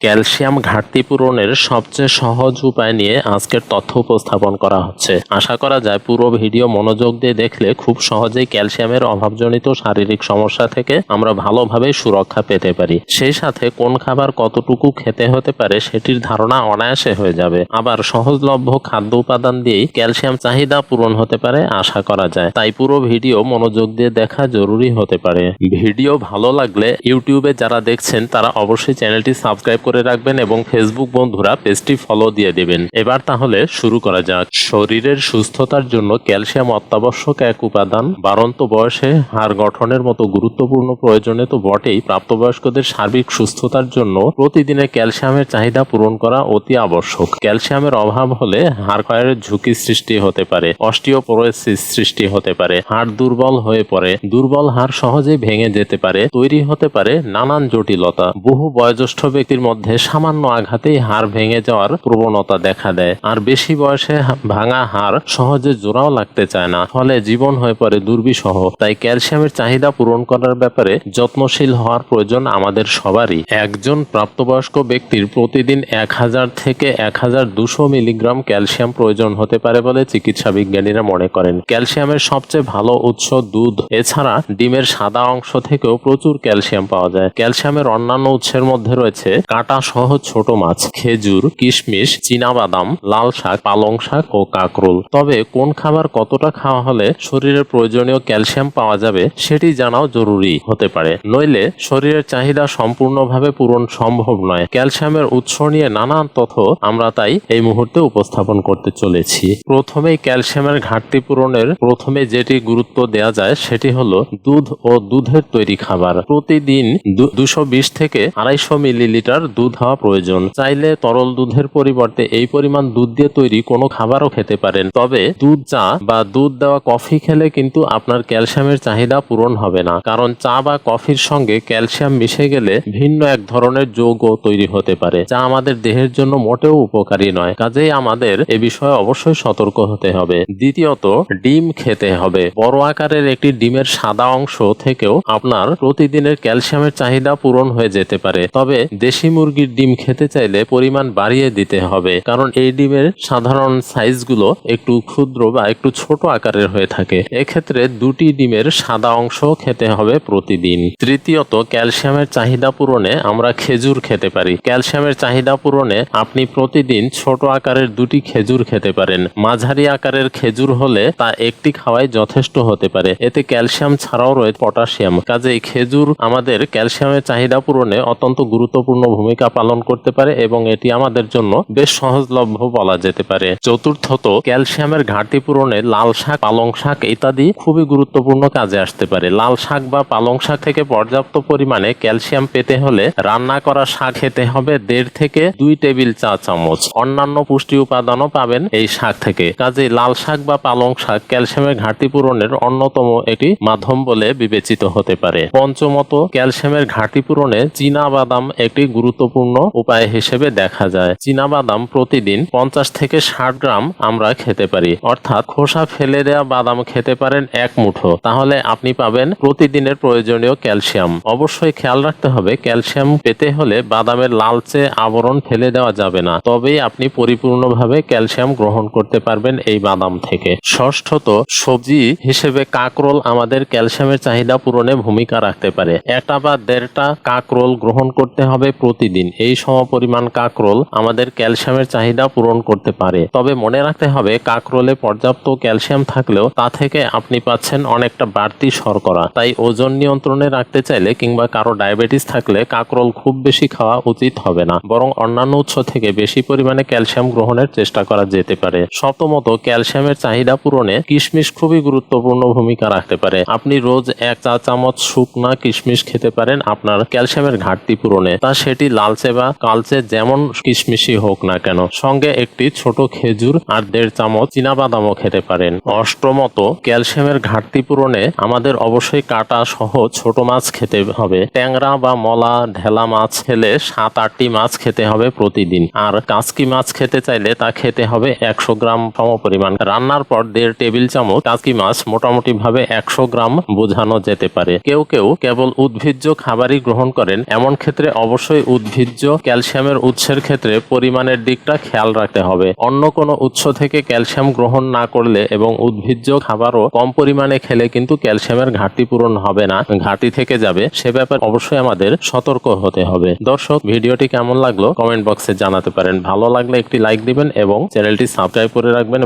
Calcium ঘাটতি পূরণের সবচেয়ে সহজ উপায় নিয়ে আজকের তথ্য উপস্থাপন করা হচ্ছে। আশা করা যায় পুরো ভিডিও মনোযোগ দিয়ে দেখলে খুব সহজেই ক্যালসিয়ামের অভাবজনিত শারীরিক সমস্যা থেকে আমরা ভালোভাবে সুরক্ষা পেতে পারি। সেই সাথে কোন খাবার কতটুকু খেতে হতে পারে সেটির ধারণা অনায়াসে হয়ে যাবে। আবার সহজলভ্য খাদ্য উপাদান দিয়েই ক্যালসিয়াম চাহিদা পূরণ হতে পারে আশা করা যায়। তাই পুরো ভিডিও মনোযোগ দিয়ে দেখা জরুরি হতে পারে। ভিডিও ভালো লাগলে ইউটিউবে যারা দেখছেন তারা অবশ্যই চ্যানেলটি সাবস্ক্রাইব করে রাখবেন এবং ফেসবুক বন্ধুরা পেজটি ফলো দিয়ে দেবেন। এবার তাহলে শুরু করা যাক। শরীরের সুস্থতার জন্য ক্যালসিয়াম অত্যাবশ্যক এক উপাদান। বাড়ন্ত বয়সে হাড় গঠনের মতো গুরুত্বপূর্ণ প্রয়োজনে তো বটেই। প্রাপ্তবয়স্কদের সার্বিক সুস্থতার জন্য প্রতিদিনে ক্যালসিয়ামের চাহিদা পূরণ করা অতি আবশ্যক। ক্যালসিয়ামের অভাব হলে হাড় ক্ষয়ের ঝুঁকি সৃষ্টি হতে পারে, অস্টিওপোরোসিস সৃষ্টি হতে পারে, হাড় দুর্বল হয়ে পড়ে, দুর্বল হাড় সহজেই ভেঙে যেতে পারে, তৈরি হতে পারে নানান জটিলতা। বহু বয়োজ্যেষ্ঠ ব্যক্তির মধ্যে সামান্য আঘাতেই হাড় ভেঙে যাওয়ার প্রবণতা দেখা দেয়। আর বেশি বয়সে ভাঙা হাড় সহজে জোড়াও লাগতে চায় না, ফলে জীবন হয়ে পড়ে দুর্বিষহ। তাই ক্যালসিয়ামের চাহিদা পূরণ করার ব্যাপারে যত্নশীল হওয়ার প্রয়োজন আমাদের সবারই। একজন প্রাপ্তবয়স্ক ব্যক্তির প্রতিদিন এক হাজার থেকে এক হাজার দুশো মিলিগ্রাম ক্যালসিয়াম প্রয়োজন হতে পারে বলে চিকিৎসা বিজ্ঞানীরা মনে করেন। ক্যালসিয়ামের সবচেয়ে ভালো উৎস দুধ। এছাড়া ডিমের সাদা অংশ থেকেও প্রচুর ক্যালসিয়াম পাওয়া যায়। ক্যালসিয়ামের অন্যান্য উৎসের মধ্যে রয়েছে কাঁটা সহ ছোট মাছ, খেজুর, কিশমিশ, চীনাবাদাম, লাল শাক, পালং শাক ও কাকরোল। তবে কোন খাবার কতটা খাওয়া হলে শরীরের প্রয়োজনীয় ক্যালসিয়াম পাওয়া যাবে সেটি জানাও জরুরি হতে পারে। নইলে শরীরের চাহিদা সম্পূর্ণভাবে পূরণ সম্ভব নয়। ক্যালসিয়ামের উৎস নিয়ে নানান তথ্য আমরা তাই এই মুহূর্তে উপস্থাপন করতে চলেছি। প্রথমেই ক্যালসিয়ামের ঘাটতি পূরণের প্রথমে যেটি গুরুত্ব দেওয়া যায় সেটি হলো দুধ ও দুধের তৈরি খাবার। প্রতিদিন দুশো বিশ থেকে আড়াইশো মিলিলিটার দুধ হওয়া প্রয়োজন। চাইলে তরল দুধের পরিবর্তে এই পরিমাণ দুধ দিয়ে তৈরি কোনো খাবারও খেতে পারেন। তবে দুধ চা বা দুধ দেওয়া কফি খেলে কিন্তু আপনার ক্যালসিয়ামের চাহিদা পূরণ হবে না। কারণ চা বা কফির সঙ্গে ক্যালসিয়াম মিশে গেলে ভিন্ন এক ধরনের যৌগ তৈরি হতে পারে। যা আমাদের দেহের জন্য মোটেও উপকারী নয়। কাজেই আমাদের এ বিষয়ে অবশ্যই সতর্ক হতে হবে। দ্বিতীয়ত, ডিম খেতে হবে। বড় আকারের একটি ডিমের সাদা অংশ থেকেও আপনার প্রতিদিনের ক্যালসিয়ামের চাহিদা পূরণ হয়ে যেতে পারে। তবে দেশি মুরগির ডিম খেতে চাইলে পরিমাণ বাড়িয়ে দিতে হবে। কারণ এই ডিমের সাধারণ সাইজগুলো একটু ক্ষুদ্র বা একটু ছোট আকারের হয়ে থাকে। এক্ষেত্রে দুটি ডিমের সাদা অংশ খেতে হবে প্রতিদিন। তৃতীয়ত, ক্যালসিয়ামের চাহিদা পূরণে আমরা খেজুর খেতে পারি। ক্যালসিয়ামের চাহিদা পূরণে আপনি প্রতিদিন ছোট আকারের দুটি খেজুর খেতে পারেন। মাঝারি আকারের খেজুর হলে তা একটি খাওয়াই যথেষ্ট হতে পারে। এতে ক্যালসিয়াম ছাড়াও রয়েছে পটাশিয়াম। কাজেই খেজুর আমাদের ক্যালসিয়ামের চাহিদা পূরণে অত্যন্ত গুরুত্বপূর্ণ ভূমিকা পালন করতে পারে এবং এটি আমাদের জন্য বেশ সহজলভ্য বলা যেতে পারে। চতুর্থত, ক্যালসিয়ামের ঘাটতি পূরণে লাল শাক, পালং শাক ইত্যাদি খুবই গুরুত্বপূর্ণ কাজে আসতে পারে। লাল শাক বা পালং শাক থেকে পর্যাপ্ত পরিমাণে ক্যালসিয়াম পেতে হলে রান্না করা শাক খেতে হবে দেড় থেকে দুই টেবিল চা চামচ। অন্যান্য পুষ্টি উপাদানও পাবেন এই শাক থেকে। কাজে লাল শাক বা পালং শাক ক্যালসিয়ামের ঘাটতি পূরণের অন্যতম একটি মাধ্যম বলে বিবেচিত হতে পারে। পঞ্চমত, ক্যালসিয়ামের ঘাটতি পূরণে চীনা বাদাম একটি গুরুত্বপূর্ণ উপায় হিসেবে দেখা যায়। বাদাম প্রতিদিন পঞ্চাশ থেকে ষাট গ্রাম আমরা খেতে পারি। অর্থাৎ খোসা ফেলে দেওয়া বাদাম খেতে পারেন এক মুঠো। তাহলে আপনি পাবেন প্রতিদিনের প্রয়োজনীয় ক্যালসিয়াম। অবশ্যই খেয়াল রাখতে হবে, ক্যালসিয়াম পেতে হলে বাদামের লালচে আবরণ ফেলে দেওয়া যাবে না। তবেই আপনি পরিপূর্ণভাবে ক্যালসিয়াম গ্রহণ করতে পারবেন এই বাদাম থেকে। ষষ্ঠত, সবজি হিসেবে কাকরোল আমাদের ক্যালসিয়ামের চাহিদা পূরণে ভূমিকা রাখতে পারে। একটা বা দেড়টা কাকরোল গ্রহণ করতে হবে প্রতিদিন। এই সমপরিমাণ কাকরোল আমাদের ক্যালসিয়ামের চাহিদা পূরণ করতে পারে। তবে মনে রাখতে হবে, কাকরোলে পর্যাপ্ত ক্যালসিয়াম থাকলেও তা থেকে আপনি পাচ্ছেন অনেকটা বাড়তি শর্করা। তাই ওজন নিয়ন্ত্রণে রাখতে চাইলে কিংবা কারও ডায়াবেটিস থাকলে কাকরোল খুব বেশি খাওয়া উচিত হবে না, বরং অন্যান্য উৎস থেকে বেশি পরিমাণে ক্যালসিয়াম গ্রহণের চেষ্টা করা যেতে পারে। সপ্তমত, ক্যালসিয়ামের চাহিদা পূরণে কিশমিশ খুবই গুরুত্বপূর্ণ ভূমিকা রাখতে পারে। আপনি রোজ এক চা চামচ শুকনা কিশমিশ খেতে পারেন আপনার ক্যালসিয়ামের ঘাটতি পূরণে। তা সেটি লালচে বা কালচে যেমন কিশমিশি হোক না কেন, সঙ্গে একটি ছোট খেজুর আর দেড় চামচ চীনাবাদামও খেতে পারেন। অষ্টমত, ক্যালসিয়ামের ঘাটতি পূরণে আমাদের অবশ্যই কাটা সহ ছোট মাছ খেতে হবে। ট্যাংরা বা মলা, ঢেলা মাছ খেলে সাত আটটি মাছ খেতে হবে প্রতিদিন। আর কাসকি মাছ খেতে চাইলে তা খেতে হবে একশো গ্রাম সম পরিমাণ রান্নার পর দেড় টেবিল চামচ কাসকি মাছ মোটামুটি ভাবে একশো গ্রাম বোঝানো যেতে পারে। কেউ কেউ কেবল উদ্ভিজ্জ খাবারই গ্রহণ করেন। এমন ক্ষেত্রে অবশ্যই উদ্ভিদ উদ্ভিজ্জ ক্যালসিয়ামের উৎসের ক্ষেত্রে পরিমাণের দিকটা খেয়াল রাখতে হবে। অন্য কোনো উৎস থেকে ক্যালসিয়াম গ্রহণ না করলে এবং উদ্ভিজ্জ খাবারও কম পরিমাণে খেলে কিন্তু ক্যালসিয়ামের ঘাটতি পূরণ হবে না। ঘাটতি থেকে যাবে, সে ব্যাপারে অবশ্যই আমাদের সতর্ক হতে হবে। দর্শক, ভিডিওটি কেমন লাগল? কমেন্ট বক্সে জানাতে পারেন। ভালো লাগলে একটি লাইক দিবেন এবং চ্যানেলটি সাবস্ক্রাইব করে রাখবেন।